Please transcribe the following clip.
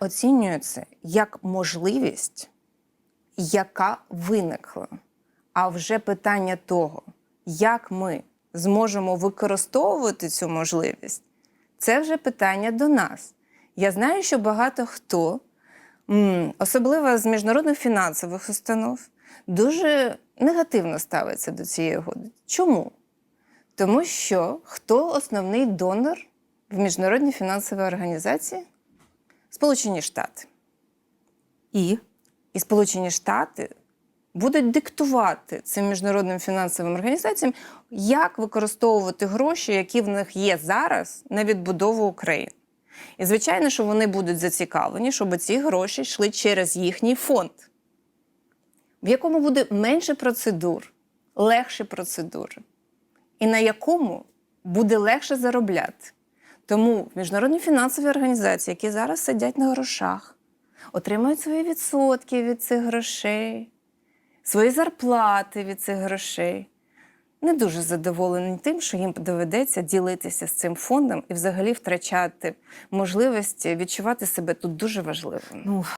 оцінюю це як можливість, яка виникла. А вже питання того, як ми зможемо використовувати цю можливість, це вже питання до нас. Я знаю, що багато хто, особливо з міжнародних фінансових установ, дуже негативно ставиться до цієї угоди. Чому? Тому що хто основний донор в міжнародній фінансовій організації? Сполучені Штати. І І Сполучені Штати будуть диктувати цим міжнародним фінансовим організаціям, як використовувати гроші, які в них є зараз на відбудову України. І звичайно, що вони будуть зацікавлені, щоб ці гроші йшли через їхній фонд, в якому буде менше процедур, легші процедури, і на якому буде легше заробляти. Тому міжнародні фінансові організації, які зараз сидять на грошах, отримують свої відсотки від цих грошей, свої зарплати від цих грошей. Не дуже задоволені тим, що їм доведеться ділитися з цим фондом і взагалі втрачати можливості відчувати себе тут дуже важливим. ну